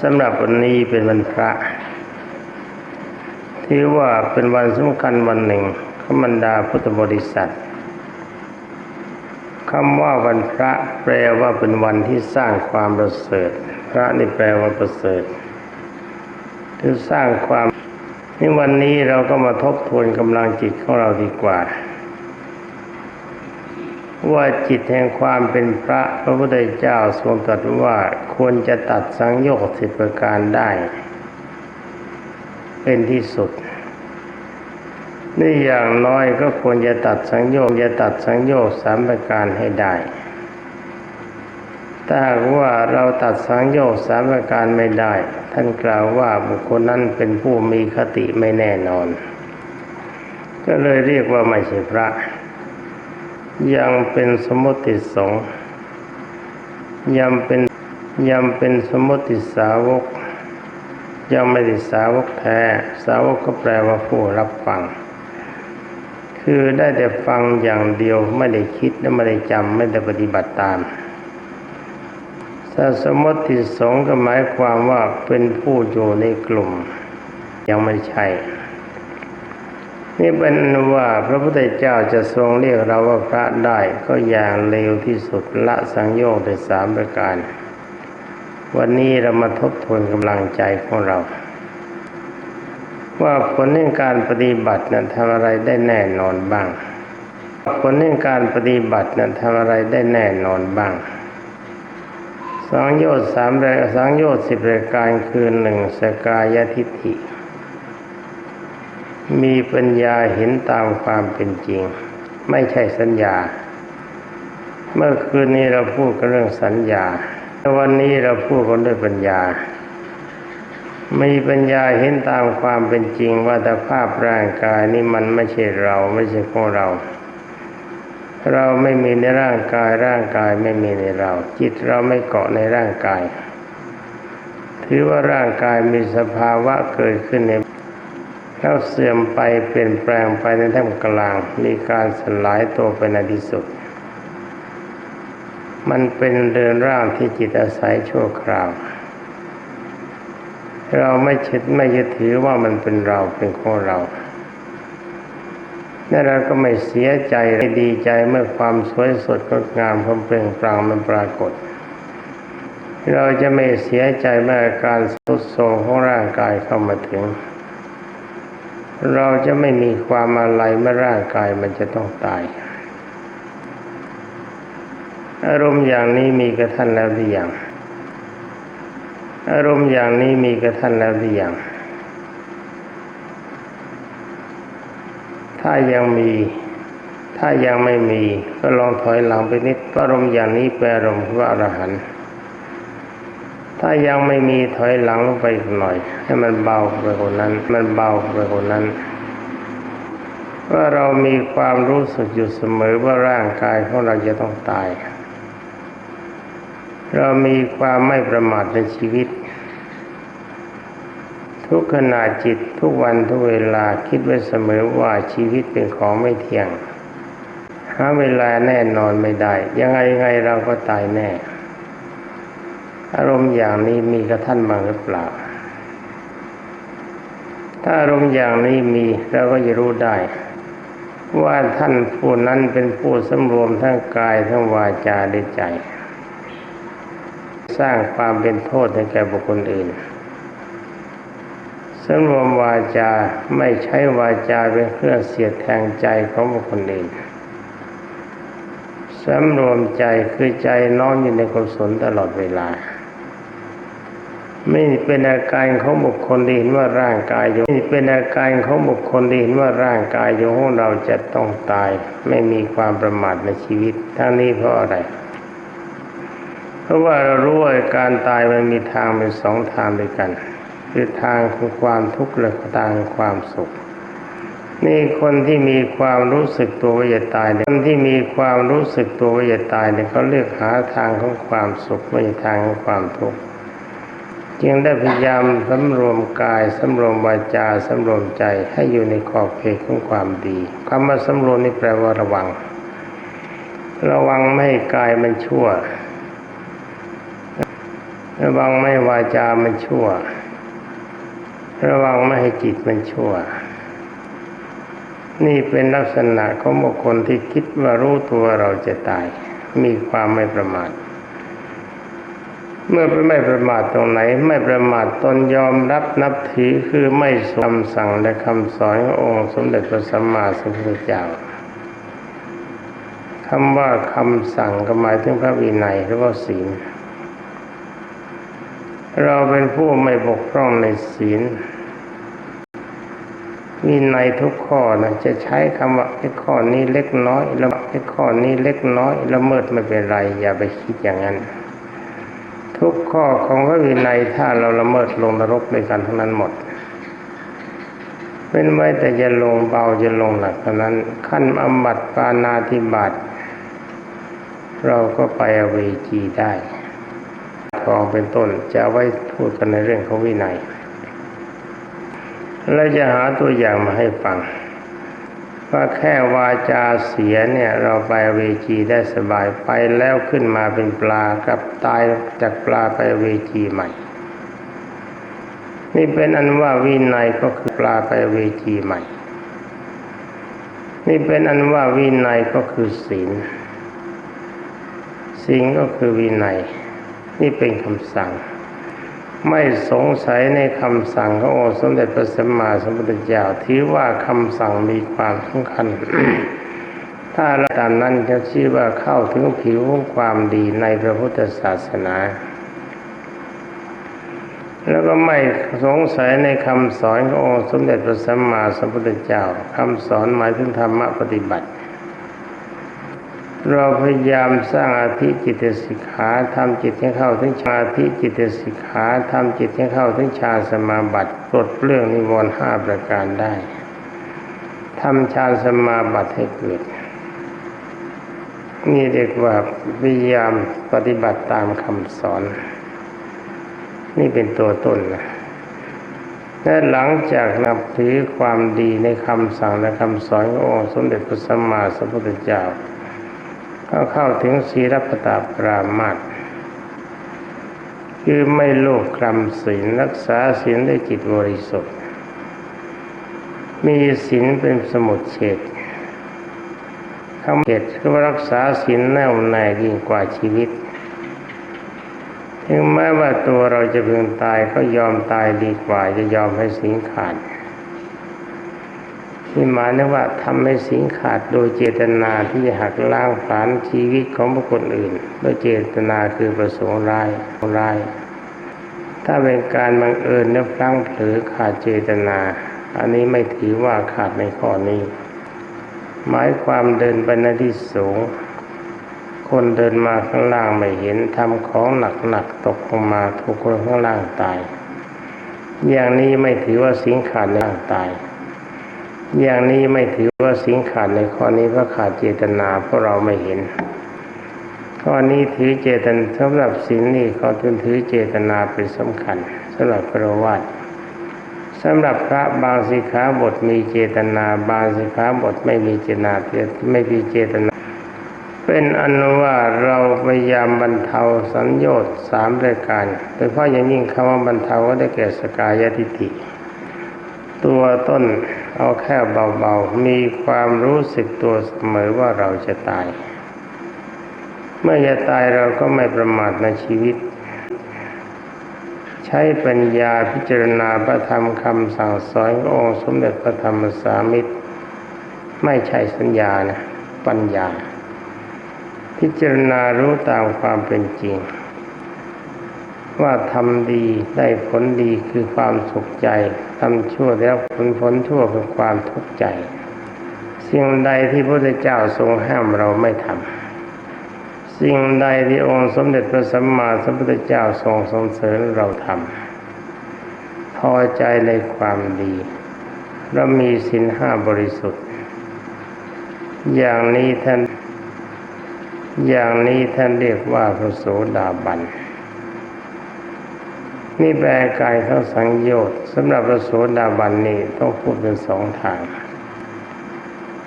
สำหรับวันนี้เป็นวันพระที่ว่าเป็นวันสำคัญวันหนึ่งของบรรดาพุทธบริษัทคำว่าวันพระแปลว่าเป็นวันที่สร้างความประเสริฐ พระนี่แปลว่าประเสริฐคือสร้างความนี่วันนี้เราก็มาทบทวนกำลังจิตของเราดีกว่า ว่าจิตแห่งความเป็นพระพระพุทธเจ้าทรงตรัสว่าควรจะตัดสังโยชน์สิบประการได้ เป็นที่สุด นี่อย่างน้อยก็ควรจะตัดสังโยชน์จะตัดสังโยชน์สามประการให้ได้ถ้าหากว่าเราตัดสังโยชน์สามประการไม่ได้ ท่านกล่าวว่าบุคคลนั้นเป็นผู้มีคติไม่แน่นอน ก็เลยเรียกว่าไม่ใช่พระ ยังเป็นสมมติสงยังเป็นยังเป็นสมมติสาวก ยังไม่ได้สาวกแท้ สาวกก็แปลว่าผู้รับฟัง คือได้แต่ฟังอย่างเดียวไม่ได้คิดและไม่ได้จำไม่ได้ปฏิบัติตามถ้าสมมติสงก็หมายความว่าเป็นผู้อยู่ในกลุ่ม ยังไม่ใช่ นี่เป็นว่าพระพุทธเจ้าจะทรงเรียกเราว่าพระได้ก็อย่างเร็วที่สุดละสังโยชน์ได้สามประการ วันนี้เรามาทบทวนกำลังใจของเรา ว่าผลในการปฏิบัตินั้นทำอะไรได้แน่นอนบ้าง ผลในการปฏิบัตินั้นทำอะไรได้แน่นอนบ้างสังโยชน์สามรสังโยชน์สิบรายการคือหนึ่งสกายทิฏฐิ มีปัญญาเห็นตามความเป็นจริง ไม่ใช่สัญญา เมื่อคืนนี้เราพูดกันเรื่องสัญญาวันนี้เราพูดกันด้วยปัญญา มีปัญญาเห็นตามความเป็นจริงว่าแต่ภาพร่างกายนี่มันไม่ใช่เราไม่ใช่ของเรา เราไม่มีในร่างกายร่างกายไม่มีในเรา จิตเราไม่เกาะในร่างกาย ถือว่าร่างกายมีสภาวะเกิดขึ้นใน แล้วเสื่อมไปเปลี่ยนแปลงไปในท่ามกลาง มีการสลายตัวไปในที่สุด มันเป็นเดินร่างที่จิตอาศัยชั่วคราว เราไม่ชิดไม่ยึดถือว่ามันเป็นเราเป็นของเรานั่เราก็ไม่เสียใจไม่ดีใจเมื่อความสวยสดงดงามความเปล่งปลั่งมันปรากฏ เราจะไม่เสียใจเมื่อการสุดโทรมของร่างกายเข้ามาถึง เราจะไม่มีความอะไรเมื่อร่างกายมันจะต้องตาย อารมณ์อย่างนี้มีกระท่านแล้วหรือยังอารมณ์อย่างนี้มีกระท่านแล้วหรือยังถ้ายังมี ถ้ายังไม่มี ก็ลองถอยหลังไปนิดอารมณ์อย่างนี้แปลอารมณ์ว่าอรหันต์ ถ้ายังไม่มีถอยหลังลงไปอีกหน่อย ให้มันเบาไปกว่านั้น มันเบาไปกว่านั้น ว่าเรามีความรู้สึกอยู่เสมอว่าร่างกายของเราจะต้องตาย เรามีความไม่ประมาทในชีวิต ทุกขณะจิตทุกวันทุกเวลาคิดไว้เสมอว่าชีวิตเป็นของไม่เที่ยงหาเวลาแน่นอนไม่ได้ ยังไงไงเราก็ตายแน่ อารมณ์อย่างนี้มีกับท่านบ้างหรือเปล่า ถ้าอารมณ์อย่างนี้มีเราก็จะรู้ได้ ว่าท่านผู้นั้นเป็นผู้สำรวมทั้งกายทั้งวาจาและใจ สร้างความเป็นโทษให้แก่บุคคลอื่นสำรวมวาจาไม่ใช้วาจาเป็นเครื่องเสียดแทงใจของบุคคลอื่นสำรวมใจคือใจน้อมอยู่ในกุศลตลอดเวลา ไม่เป็นอาการของบุคคลที่เห็นว่าร่างกายอยู่ไม่เป็นอาการของบุคคลที่เห็นว่าร่างกายอยู่ของเราจะต้องตาย ไม่มีความประมาทในชีวิต ทั้งนี้เพราะอะไร เพราะว่าเรารู้ว่าการตายมันมีทางเป็นสองทางด้วยกัน คือทางของความทุกข์และทางความสุข นี่คนที่มีความรู้สึกตัวว่าจะตายเนี่ยคนที่มีความรู้สึกตัวว่าจะตายเนี่ยเขาเลือกหาทางของความสุขไม่ใช่ทางของความทุกข์ จึงได้พยายามสำรวมกายสำรวมวาจาสำรวมใจให้อยู่ในขอบเขตของความดีคำว่าสำรวมนี่แปลว่าระวัง ระวังไม่ให้กายมันชั่ว ระวังไม่วาจามันชั่ว ระวังไม่ให้จิตมันชั่ว นี่เป็นลักษณะของบุคคลที่คิดว่ารู้ตัวเราจะตาย มีความไม่ประมาท เมื่อไม่ประมาทตรงไหน ไม่ประมาทตนยอมรับนับถือคือไม่สวมคำสั่งและคำสอนขององค์สมเด็จพระสัมมาสัมพุทธเจ้าคำว่าคำสั่งก็หมายถึงพระวินัยหรือว่าศีล เราเป็นผู้ไม่บกพร่องในศีลวินัยทุกข้อนะจะใช้คำว่าไอ้ข้อนี้เล็กน้อยแล้วไอ้ข้อนี้เล็กน้อยละเมิดไม่เป็นไร อย่าไปคิดอย่างนั้น ทุกข้อของพระวินัยถ้าเราละเมิดลงนรกในกันทั้งนั้นหมดเป็นไว้แต่จะลงเบาจะลงหนักเท่านั้น ขั้นอมบัติปานาธิบาตเราก็ไปอเวจีได้ทองเป็นต้นจะไว้พูดกันในเรื่องของวินัยเราจะหาตัวอย่างมาให้ฟัง ว่าแค่วาจาเสียเนี่ย เราไปเวจีได้สบายไปแล้วขึ้นมาเป็นปลากับตายจากปลาไปเวจีใหม่ นี่เป็นอันว่าวินัยก็คือปลาไปเวจีใหม่ นี่เป็นอันว่าวินัยก็คือศีลศีลก็คือวินัย นี่เป็นคำสั่ง ไม่สงสัยในคำสั่งขององค์สมเด็จพระสัมมาสัมพุทธเจ้าถือว่าคำสั่งมีความสำคัญ ถ้าเราตามนั้นจะชื่อว่าเข้าถึงผิวของความดีในพระพุทธศาสนา แล้วก็ไม่สงสัยในคำสอนขององค์สมเด็จพระสัมมาสัมพุทธเจ้าคำสอนหมายถึงธรรมะปฏิบัติ เราพยายามสร้างอาธิจิตสิกขาทำจิตให้เข้าถึงชาธิจิตสิกขาทำจิตให้เข้าถึงชาสมาบัติปลดเปลื้องนิวรณ์ห้าประการได้ทำชาสมาบัติให้เกิด นี่เรียกว่าพยายามปฏิบัติตามคำสอน นี่เป็นตัวต้นนะและหลังจากนับถือความดีในคำสั่งและคำสอนขององค์สมเด็จพระสัมมาสัมพุทธเจ้า ก็เข้าถึงศีลปตาปรามาตคือไม่โลภคลำศีลรักษาศีลด้วยจิตบริสุทธิ์ มีศีลเป็นสมุดเฉดคำเฉดคือว่ารักษาศีลแน่วแน่ยิ่งกว่าชีวิต ถึงแม้ว่าตัวเราจะเพียงตายก็ยอมตายดีกว่าจะยอมให้สิงขาด นี่หมายถึงว่าทำให้สิงขาดโดยเจตนาที่จะหักล้างผลาญชีวิตของบุคคลอื่น โดยเจตนาคือประสงค์ร้ายร้าย ถ้าเป็นการบังเอิญและพลั้งเผลอขาดเจตนา อันนี้ไม่ถือว่าขาดในข้อนี้ หมายความเดินไปในที่สูง คนเดินมาข้างล่างไม่เห็นทำของหนักๆตกลงมาถูกคนข้างล่างตาย อย่างนี้ไม่ถือว่าสิงขาดในร่างตาย อย่างนี้ไม่ถือว่าสิงขาดในข้อนี้เพราะขาดเจตนาเพราะเราไม่เห็น ข้อนี้ถือเจตนาสำหรับศีลนี่เขาจึงถือเจตนาเป็นสำคัญสำหรับพระวาดสำหรับพระบางสิกขาบทมีเจตนาบางสิกขาบทไม่มีเจตนาไม่มีเจตนา เป็นอันว่าเราพยายามบรรเทาสัญญชน์สามรายการโดยเฉพาะอย่างยิ่งคำว่าบรรเทาก็ได้แก่สกายทิฏฐิตัวต้น เอาแค่เบาๆ มีความรู้สึกตัวเสมอว่าเราจะตาย เมื่อจะตายเราก็ไม่ประมาทในชีวิต ใช้ปัญญาพิจารณาพระธรรมคำสั่งสอนขององค์สมเด็จพระธรรมสามิตร ไม่ใช่สัญญานะ ปัญญา พิจารณารู้ตามความเป็นจริง ว่าทำดีได้ผลดีคือความสุขใจทำชั่วแล้วผลผลชั่วคือความทุกข์ใจ สิ่งใดที่พระพุทธเจ้าทรงห้ามเราไม่ทำสิ่งใดที่องค์สมเด็จพระสัมมาสัมพุทธเจ้าทรงสงเสริญเราทำพอใจในความดีเรามีสินห้าบริสุทธิ์ อย่างนี้ท่านอย่างนี้ท่านเรียกว่าพระโสดาบัน นี่แปลกายเข้าสังโยชน์สำหรับพระโสดาบันนี่ต้องพูดเป็นสองทาง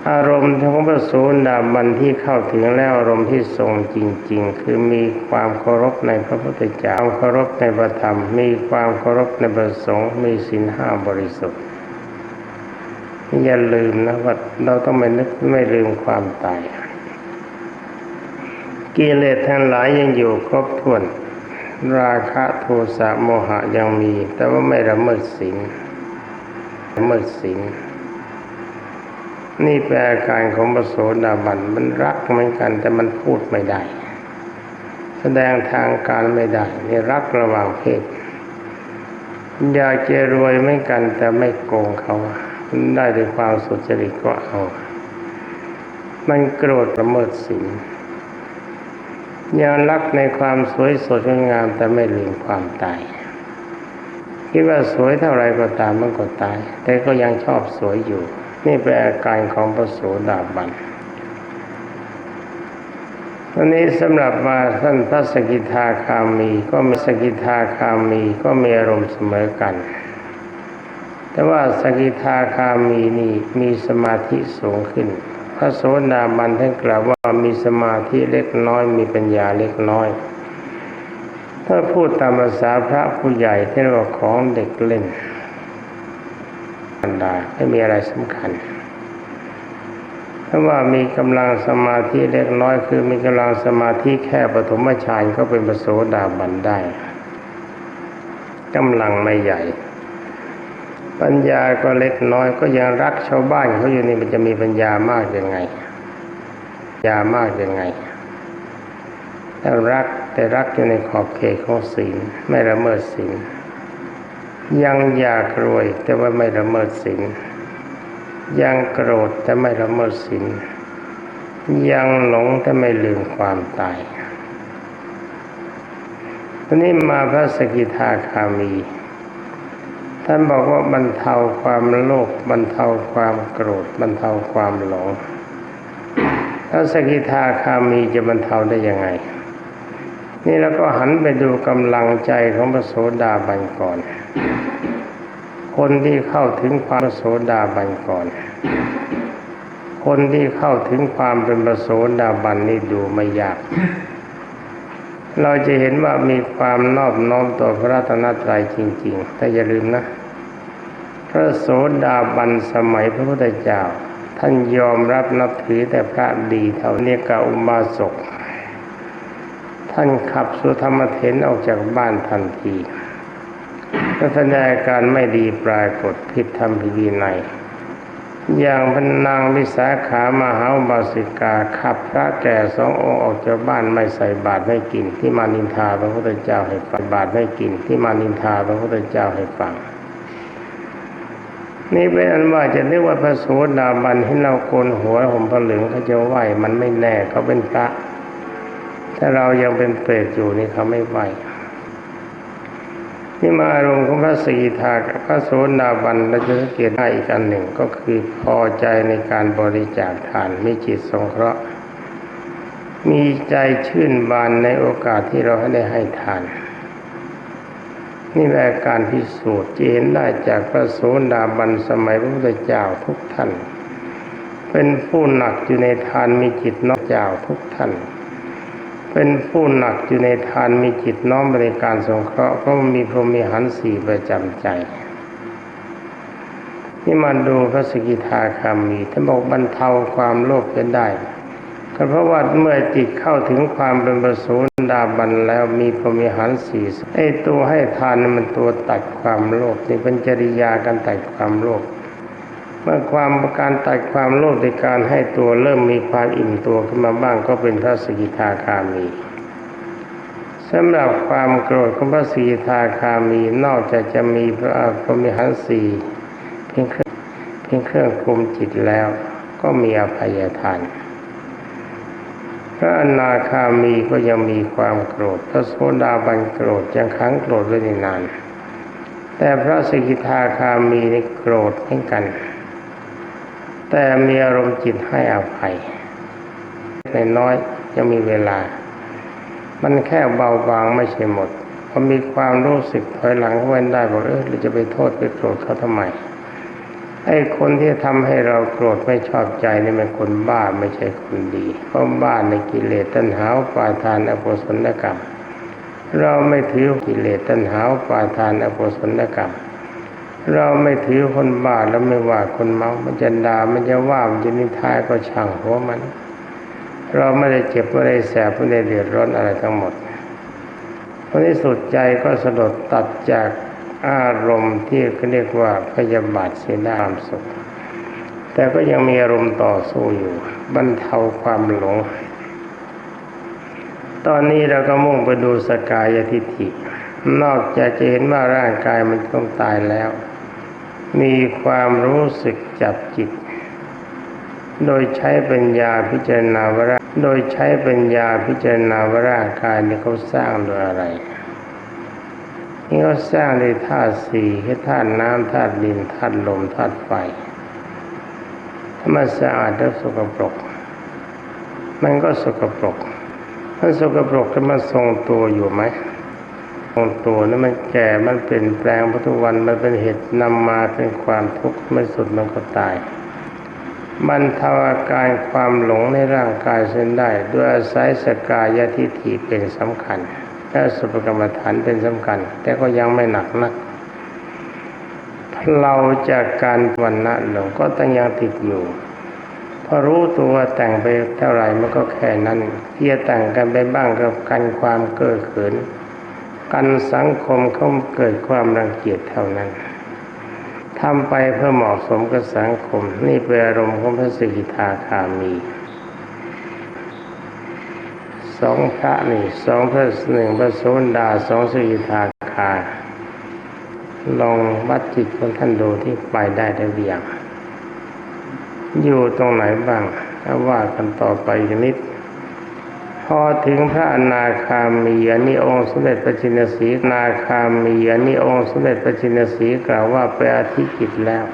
อารมณ์ของพระโสดาบันที่เข้าถึงแล้วอารมณ์ที่ทรงจริง ๆ คือมีความเคารพในพระพุทธเจ้าเคารพในพระธรรม มีความเคารพในพระสงฆ์มีศีลห้าบริสุทธิ์อย่าลืมนะว่าเราต้องไม่นึกไม่ลืมความตายกิเลสทั้งหลายยังอยู่ครบถ้วน ราคะโทสะโมหะยังมี แต่ว่าไม่ละเมิดศีลละเมิดศีลนี่เป็นอาการของพระโสดาบันมันรักเหมือนกัน แต่มันพูดไม่ได้ แสดงทางการไม่ได้นี่รักระหว่างเพศอยากจะรวยเหมือนกัน แต่ไม่โกงเขาได้ด้วยความสุจริตก็เอา มันโกรธละเมิดศีล ยังรักในความสวยสดงดงามแต่ไม่ลืมความตาย คิดว่าสวยเท่าไรก็ตามมันก็ตาย แต่ก็ยังชอบสวยอยู่ นี่เป็นอาการของพระโสดาบันวันนี้สำหรับมาท่านพระสกิทาคามี ก็มีสกิทาคามีก็มีอารมณ์เสมอกัน แต่ว่าสกิทาคามีนี่มีสมาธิสูงขึ้น พระโสดาบันท่านกล่าวว่ามีสมาธิเล็กน้อยมีปัญญาเล็กน้อย ถ้าพูดตามภาษาพระผู้ใหญ่ที่เรียกว่าของเด็กเล่นบรรดาไม่มีอะไรสำคัญถ้าว่ามีกำลังสมาธิเล็กน้อยคือมีกำลังสมาธิแค่ปฐมฌานก็เป็นปโสดาบันได้กำลังไม่ใหญ่ ปัญญาก็เล็กน้อยก็ยังรักชาวบ้านเขาอยู่นี่มันจะมีปัญญามากยังไงปัญญามากยังไงถ้ารักแต่รักอยู่ในขอบเขตของศีลไม่ละเมิดศีลยังอยากรวยแต่ว่าไม่ละเมิดศีลยังโกรธแต่ไม่ละเมิดศีลยังหลงแต่ไม่ลืมความตายทีนี้มาพระสกิทาคามี ท่านบอกว่าบรรเทาความโลภบรรเทาความโกรธบรรเทาความหลงพระสกิทาคามีจะบรรเทาได้ยังไง นี่เราก็หันไปดูกำลังใจของพระโสดาบันก่อน คนที่เข้าถึงความโสดาบันก่อน คนที่เข้าถึงความเป็นพระโสดาบันนี่ดูไม่ยาก เราจะเห็นว่ามีความนอบน้อมต่อพระรัตนตรัยจริง ๆ แต่อย่าลืมนะ พระโสดาบันสมัยพระพุทธเจ้า ท่านยอมรับนับถือแต่พระดีเท่านี้กาอุบาสกท่านขับสุธรรมเถนออกจากบ้านทันทีก็แสดงการไม่ดีปรากฏผิดธรรมผิดวินัย อย่างพนนางวิสาขามหาบาสิกาขับพระแก่สององค์ออกจากบ้านไม่ใส่บาตรไม่กินที่มานินทาพระพุทธเจ้าให้ฟังบาตรไม่กินที่มานินทาพระพุทธเจ้าให้ฟัง นี่เป็นอันว่าจะเรียกว่าพระโสดาบันให้เราโกนหัวห่มผ้าเหลืองเขาจะไหวมันไม่แน่เขาเป็นพระ ถ้าเรายังเป็นเปรตอยู่นี่เขาไม่ไหว นี่มาอารมณ์ของพระสีทากับพระโสดาบันเราจะสังเกตได้อีกอันหนึ่งก็คือพอใจในการบริจาคทานมีจิตสงเคราะห์ มีใจชื่นบานในโอกาสที่เราได้ให้ทาน นี่แหละการพิสูจน์จะเห็นได้จากพระโสดาบันสมัยพระพุทธเจ้าทุกท่าน เป็นผู้หนักอยู่ในทานมีจิตนอกเจ้าทุกท่าน เป็นผู้หนักอยู่ในทานมีจิตน้อมบริการสงเคราะห์เพราะมีพรหมีหันสี่ประจำใจนี่มาดูพระสกิทาคามีท่านบอกบรรเทาความโลภเป็นได้ก็เพราะว่าเมื่อจิตเข้าถึงความเป็นประสูดาบันแล้วมีพรหมีหันสี่ไอตัวให้ทานมันตัวตัดความโลภนี่เป็นจริยาการตัดความโลภ เมื่อความการตัดความโลภในการให้ตัวเริ่มมีความอิ่มตัวขึ้นมาบ้างก็เป็นพระสกิทาคามีสำหรับความโกรธของพระสกิทาคามีนอกจากจะมีพระพรมิหันสีเพียงเครื่องเพียงเครื่องคุมจิตแล้ว ก็มีอภัยทานพระอนาคามีก็ยังมีความโกรธ พระโสดาบันโกรธยังค้างโกรธไว้นาน แต่พระสกิทาคามีนี่โกรธเหมือนกัน แต่มีอารมณ์จิตให้อภัยในน้อยยังมีเวลา มันแค่เบาบางไม่ใช่หมดพอมีความรู้สึกถอยหลังเข้าไปได้บอกเออเราจะไปโทษไปโกรธเขาทำไมไอ้คนที่ทำให้เราโกรธไม่ชอบใจนี่มันคนบ้าไม่ใช่คนดีเพราะบ้าในกิเลสตัณหาอุปาทานอกุศลกรรม เราไม่ถือกิเลสตัณหาอุปาทานอกุศลกรรม เราไม่ถือคนบ้าแล้วไม่ว่าคนเมา มันจะด่ามันจะว่ามันจะนินทาก็ช่างหัวมัน เราไม่ได้เจ็บไม่ได้แสบไม่ได้เดือดร้อนอะไรทั้งหมดผลที่สุดใจก็สลดตัดจากอารมณ์ที่เรียกว่าพยาบาทเสียดามสุข แต่ก็ยังมีอารมณ์ต่อสู้อยู่บรรเทาความหลง ตอนนี้เราก็มุ่งไปดูสกายทิฐินอกจากจะเห็นว่าร่างกายมันต้องตายแล้ว มีความรู้สึกจับจิต โดยใช้ปัญญาพิจารณาว่าร่าโดยใช้ปัญญาพิจารณาว่าร่างกายนี้เขาสร้างโดยอะไร นี่เขาสร้างด้วยธาตุสี่คือธาตุน้ำธาตุดินธาตุลมธาตุไฟถ้ามันสะอาดแล้วสกปรก มันก็สกปรกถ้าสกปรกจะมันทรงตัวอยู่ไหม ทรงตัวนั้นมันแก่มันเปลี่ยนแปลงพระทุกวันมันเป็นเหตุนำมาเป็นความทุกข์ไม่สุดมันก็ตายบรรเทาอาการความหลงในร่างกายเส้นได้ ด้วยอาศัยสกายทิฏฐิเป็นสำคัญและสุภกรรมฐานเป็นสำคัญ แต่ก็ยังไม่หนักนักเราจากการวันณะหลงก็ต้องยังติดอยู่พอรู้ตัวแต่งไปเท่าไหร่มันก็แค่นั้นที่จะแต่งกันไปบ้างกับกันความเก้อเขิน กันสังคมเขาเกิดความรังเกียจเท่านั้นทำไปเพื่อเหมาะสมกับสังคม นี่เป็นอารมณ์ของพระสกิทาคามีสองพระนี่สองพระหนึ่งพระโสดาสองสกิทาคา ลองวัดจิตของท่านดูที่ไปได้ได้เบียงอยู่ตรงไหนบ้างถ้าว่ากันต่อไปนิด พอถึงพระอนาคามีอันนี้องค์สมเด็จพระจินสีนาคามีอันนี้องค์สมเด็จพระจินสีกล่าวว่าไปอาธิจิตแล้ว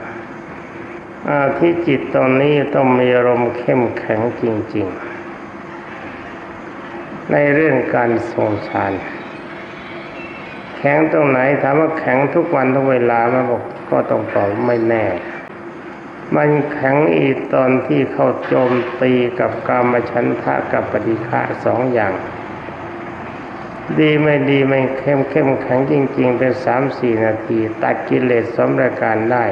อาธิจิตตอนนี้ต้องมีอารมณ์เข้มแข็งจริง ๆ ในเรื่องการทรงฌานแข็งตรงไหนถามว่าแข็งทุกวันทุกเวลามาบอกก็ต้องตอบไม่แน่ มันแข็งอีกตอนที่เข้าโจมตีกับกามฉันทะกับปฏิฆะสองอย่าง ดีไม่ดีมันเข้มเข้มแข็งจริง ๆ เป็นสามสี่นาที ตัดกิเลสสมรการได้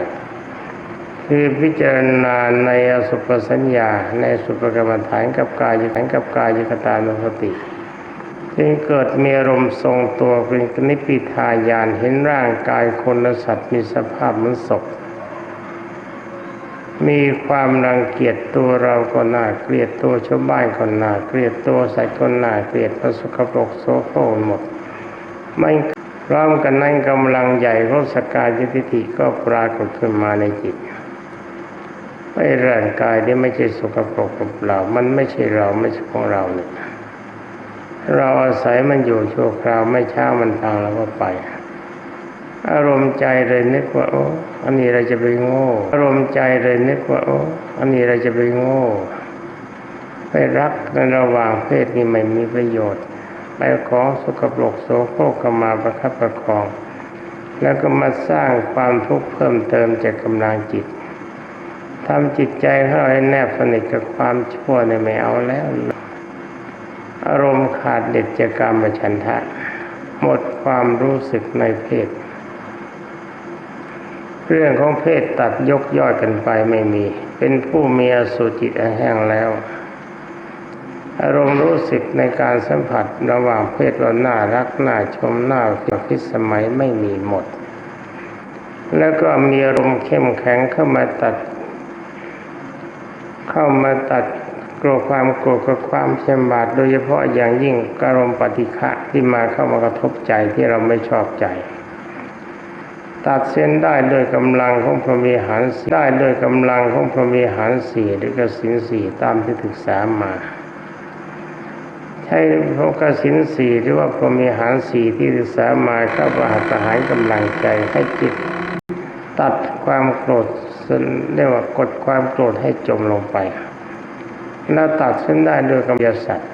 คือพิจารณาในอสุปสัญญา ในสุปกรรมฐานกับกายฐานกับกายยคตานุสติจึงเกิดมีอารมณ์ทรงตัวเป็นนิพพิทายานเห็นร่างกายคนและสัตว์มีสภาพเหมือนศพ มีความรังเกียจตัวเราก็น่าเกลียดตัวชาวบ้านก็น่าเกลียดตัวสัตว์ก็น่าเกลียดพระสกปรกโสโครหมดไม่พร้อมกันนั้นกำลังใหญ่ของสกายทิฏฐิก็ปรากฏขึ้นมาในจิตไอ้ร่างกายนี่ไม่ใช่สกปรกกับเรามันไม่ใช่เราไม่ใช่ของเราเนี่ยเราอาศัยมันอยู่ชั่วคราวไม่ช้ามันทางเราก็ไป อารมณ์ใจเลยนึกว่าโอ้อันนี้เราจะไปโง่ อารมณ์ใจเลยนึกว่าโอ้อันนี้เราจะไปโง่ ไปรักในระหว่างเพศนี่ไม่มีประโยชน์ ไปของสกปรกโสโครกกมาประคับประคอง แล้วก็มาสร้างความทุกข์เพิ่มเติมจากกำลังจิตทำจิตใจเราให้แนบสนิทกับความชั่วเนี่ยไม่เอาแล้ว อารมณ์ขาดเด็ดจากกรรมฉันทะ หมดความรู้สึกในเพศ เรื่องของเพศตัดยกย่อยกันไปไม่มี เป็นผู้มีอสุจิตแห้งแล้ว อารมณ์รู้สึกในการสัมผัสระหว่างเพศว่าน่ารักน่าชมน่าพิสมัยไม่มีหมด แล้วก็มีอารมณ์เข้มแข็งเข้ามาตัด เข้ามาตัดกลัวความโกรธกับความเฉมบาดโดยเฉพาะอย่างยิ่งอารมณ์ปฏิฆะที่มาเข้ามากระทบใจที่เราไม่ชอบใจ ตัดเส้นได้โดยกำลังของพรหมีหารสีได้โดยกำลังของพรหมีหารสี่หรือกสินสี่ตามที่ศึกษามา ใช้พระกสินสี่หรือว่าพรหมีหารสี่ที่ศึกษามาเข้าประหัตประหารกำลังใจให้จิต ตัดความโกรธเรียกว่ากดความโกรธให้จมลงไป แล้วตัดเส้นได้โดยกำยสัตว์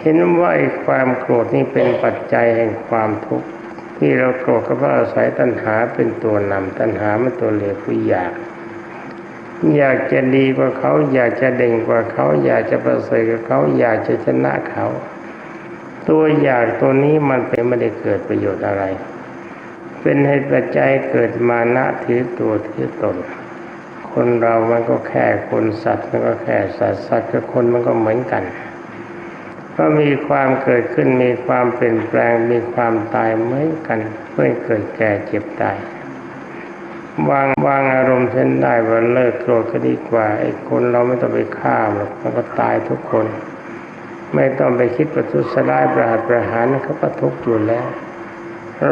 เห็นว่าความโกรธนี่เป็นปัจจัยแห่งความทุกข์ ที่เราโกรธก็เพราะอาศัยตัณหาเป็นตัวนำตัณหามันตัวเหลือผู้อยาก อยากจะดีกว่าเขา อยากจะเด่งกว่าเขา อยากจะประเสริฐกว่าเขา อยากจะชนะเขา ตัวอยากตัวนี้มันเป็นไม่ได้เกิดประโยชน์อะไร เป็นเหตุปัจจัยเกิดมานะถือตัวถือตน คนเรามันก็แค่คนสัตว์มันก็แค่สัตว์สัตว์กับคนมันก็เหมือนกัน ก็มีความเกิดขึ้นมีความเปลี่ยนแปลงมีความตายเหมือนกันเพื่อเกิดแก่เจ็บตายวางวางอารมณ์เช่นได้ว่าเลิกโกรธก็ดีกว่าไอ้คนเราไม่ต้องไปฆ่าหรอกมันก็ตายทุกคน ไม่ต้องไปคิดประทุษร้ายประหัตประหารเขาก็ทุกข์อยู่แล้ว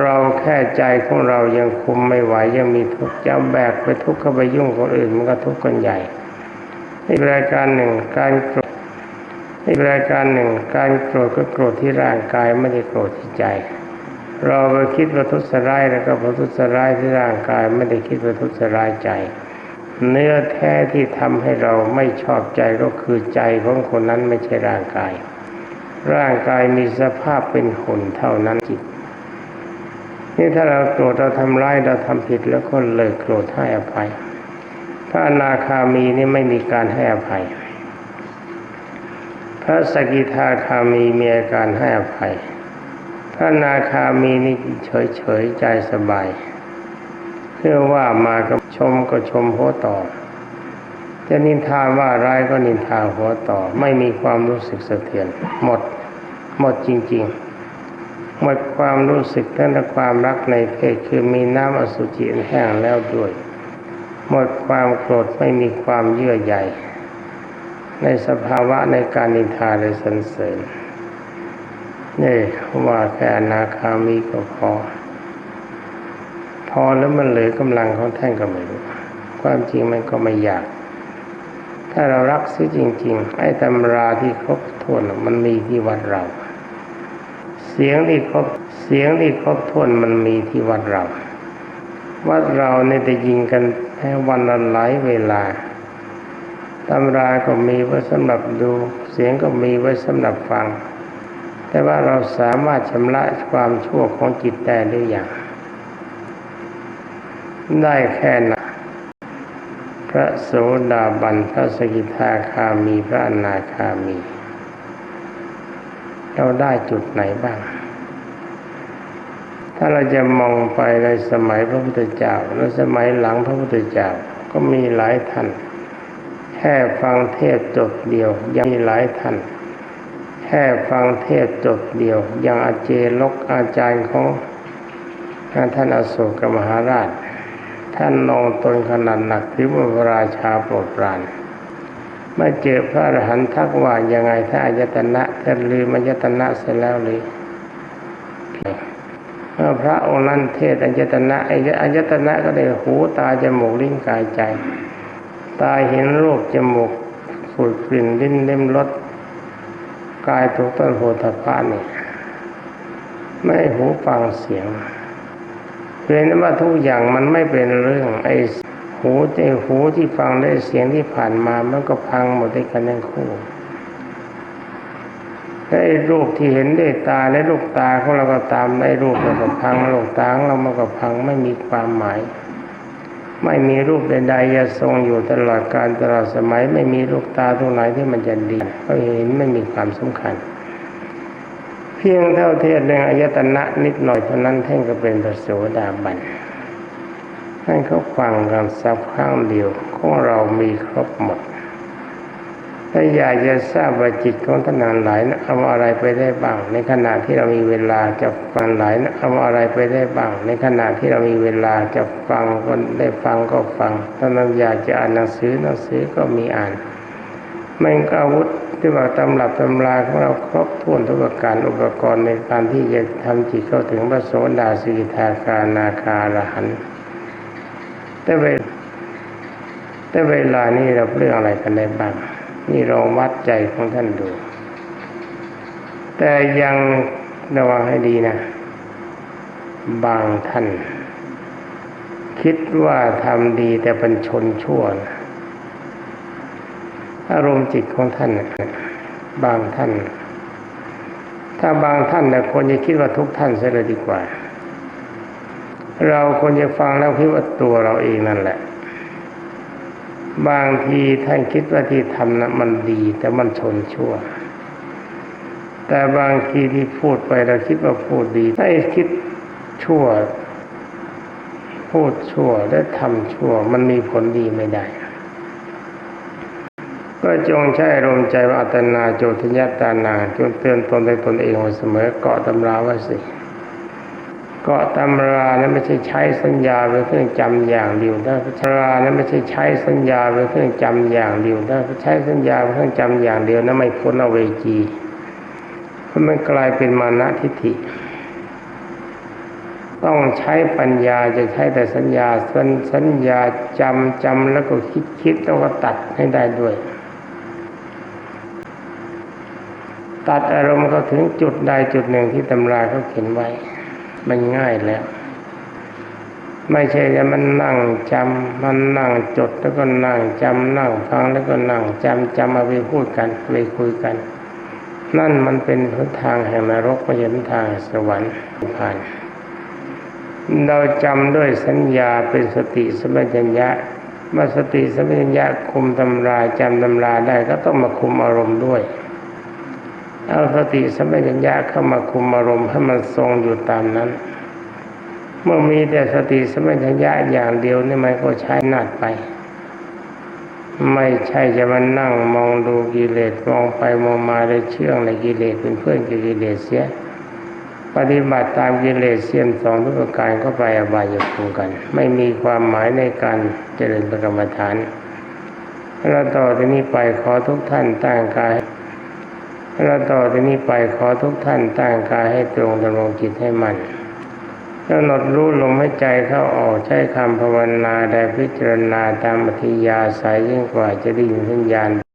เราแค่ใจของเรายังคุมไม่ไหวยังมีทุกข์จะแบกไปทุกข์เข้าไปยุ่งคนอื่นมันก็ทุกข์กันใหญ่อีกรายการหนึ่งการโกร อีกรายการหนึ่ง การโกรธก็โกรธที่ร่างกายไม่ได้โกรธที่ใจ เราไปคิดประทุษร้ายแล้วก็ประทุษร้ายที่ร่างกายไม่ได้คิดประทุษร้ายใจ เนื้อแท้ที่ทำให้เราไม่ชอบใจก็คือใจของคนนั้นไม่ใช่ร่างกาย ร่างกายมีสภาพเป็นหุ่นเท่านั้นจิตนี่ถ้าเราโกรธเราทำร้ายเราทำผิดแล้วก็เลยโกรธให้อภัย พระอนาคามีนี่ไม่มีการให้อภัย พระสกิทาคามีมีอาการให้อภัย พระนาคามีนี่เฉยเฉยๆใจสบายเพื่อว่ามากับชมก็ชมหัวต่อ จะนินทาว่าร้ายก็นินทาหัวต่อ ไม่มีความรู้สึกสะเทือน หมด หมดจริง ๆ หมดความรู้สึกทั้งความรักในเพศคือมีน้ำอสุจิแห้งแล้วด้วย หมดความโกรธไม่มีความเยื่อใย ในสภาวะในการนินทาและสรรเสริญนี่ว่าแค่อนาคามีก็พอ พอแล้วมันเหลือกำลังของแท่งก็ไม่รู้ความจริงมันก็ไม่อยาก ถ้าเรารักซิจริง ๆ ไอ้ตำราที่ครบถ้วนมันมีที่วัดเรา เสียงที่ครบเสียงที่ครบถ้วนมันมีที่วัดเรา วัดเราเนี่ยจะยิงกันแค่วันละหลายเวลา ตำราก็มีไว้สำหรับดู เสียงก็มีไว้สำหรับฟัง แต่ว่าเราสามารถชำระความชั่วของจิตได้หรือยังได้แค่นั้นพระโสดาบันพระสกิทาคามีพระอนาคามี เราได้จุดไหนบ้าง ถ้าเราจะมองไปในสมัยพระพุทธเจ้าและสมัยหลังพระพุทธเจ้าก็มีหลายท่าน ค่ฟังเทศจบเดียว ยังมีหลายท่าน แค่ฟังเทศจบเดียว ยังอาเจลกอาจารย์ของท่านอโศกมหาราช ท่านนองตนขนาดหนักถือว่าพราชาโปรดปรานเมื่อเจอพระอรหันต์ทักว่ายังไงถ้าอายตนะท่านลืมอายตนะเสร็จแล้วเลยเมื่อพระองค์นั้นเทศอายตนะอายตนะก็ได้หูตาจมูกลิ้นกายใจ ตาเห็นรูปจมูกสูดกลิ่นลิ้นเล่มรสกายถูกต้นโพธพาเนี่ยไม่หูฟังเสียงเป็นว่าทุกอย่างมันไม่เป็นเรื่องไอ้หูไอ้หูที่ฟังได้เสียงที่ผ่านมามันก็พังหมดด้วยกันทั้งคู่ไอ้รูปที่เห็นด้วยตาและลูกตาของเราก็ตามไอ้รูปเราก็พังลูกตาของเรามันก็พังไม่มีความหมาย ไม่มีรูปใดๆจะทรงอยู่ตลอดการตลอดสมัย ไม่มีลูกตาตรงไหนที่มันจะดีก็เห็นไม่มีความสำคัญ เพียงเท่าเทศเรื่องอายตนะนิดหน่อยเท่านั้นท่านก็เป็นพระโสดาบันท่านเขาฟังกันสักครั้งเดียวของเรามีครบหมด ถ้าอยากจะทราบว่าจิตของท่านนั้นหลายนะเอาอะไรไปได้บ้าง ในขณะที่เรามีเวลาจะฟังหลายนะเอาอะไรไปได้บ้าง ในขณะที่เรามีเวลาจะฟังก็ได้ฟังก็ฟังถ้าเราอยากจะอ่านหนังสือหนังสือก็มีอ่านไม่ก็อาวุธที่ว่าตำรับตำราของเราครบถ้วนทุกประการอุปกรณ์ในการที่จะทำจิตเข้าถึงพระโสดาสีทาคานาคาละหันแต่เวลแต่เวลานี้เราเรื่องอะไรกันได้บ้าง นี่ลองวัดใจของท่านดู แต่ยังระวังให้ดีนะ บางท่าน คิดว่าทำดีแต่เป็นชนชั่วนะอารมณ์จิตของท่านนะบางท่าน ถ้าบางท่านนะคนจะคิดว่าทุกท่านเสียเลยดีกว่า เราควรจะฟังแล้วคิดว่าตัวเราเองนั่นแหละ บางทีท่านคิดว่าที่ทำนะมันดีแต่มันชนชั่ว แต่บางทีที่พูดไปเราคิดว่าพูดดีถ้คิดชั่ว พูดชั่วและทำชั่ว มันมีผลดีไม่ได้ ก็จงใช้อารมณ์ใจว่าอัตนาโจทยตานาจงเตือนตนในตนเองไว้เสมอเกาะตำราไว้สิ กาะตำรานั้นไม่ใช่ใช้สัญญาเป็นเครื่องจำอย่างเดียวได้ตำรานั้นไม่ใช่ใช้สัญญาเป็นเครื่องจำอย่างเดียวได้ใช้สัญญาเป็นเครื่องจำอย่างเดียวนั้นไม่พ้นเอาเวจีเพราะมันกลายเป็นมานะทิฏฐิ ต้องใช้ปัญญาจะใช้แต่สัญญาสัญสัญญาจำจำแล้วก็คิดคิดแล้วก็ตัดให้ได้ด้วย ตัดอารมณ์เขาถึงจุดใดจุดหนึ่งที่ตำราเขาเขียนไว้ มันง่ายแล้ว ไม่ใช่จะมันนั่งจำมันนั่งจดแล้วก็นั่งจำนั่งฟังแล้วก็นั่งจำจำมาไปพูดกันไปคุยกัน นั่นมันเป็นหนทางแห่งนรกไม่ใช่หนทางแห่งสวรรค์ผ่านเราจำด้วยสัญญาเป็นสติสมัญญะเมื่อสติสมัญญะคุมตำราจำตำราได้ก็ต้องมาคุมอารมณ์ด้วย เอาสติสมัญญะเข้ามาคุมอารมณ์ให้มันทรงอยู่ตามนั้น เมื่อมีแต่สติสมัญญะอย่างเดียวนี่มันก็ใช้นัดไป ไม่ใช่จะมานั่งมองดูกิเลสมองไปมองมาเลยเชื่องในกิเลสเป็นเพื่อนกับกิเลสเสียปฏิบัติตามกิเลสเสียมสองทุกประการก็ไปอบายภูมิกัน ไม่มีความหมายในการเจริญกรรมฐานเราต่อที่นี้ไปขอทุกท่านตั้งกาย เราต่อที่นี้ไปขอทุกท่านตั้งกายให้ตรงดำรงจิตให้มันกำหนดรู้ลมหายใจเข้าออกใช้คำภาวนาได้พิจารณาตามอัธยาสายยิ่งกว่าจะได้ยินสัญญาณ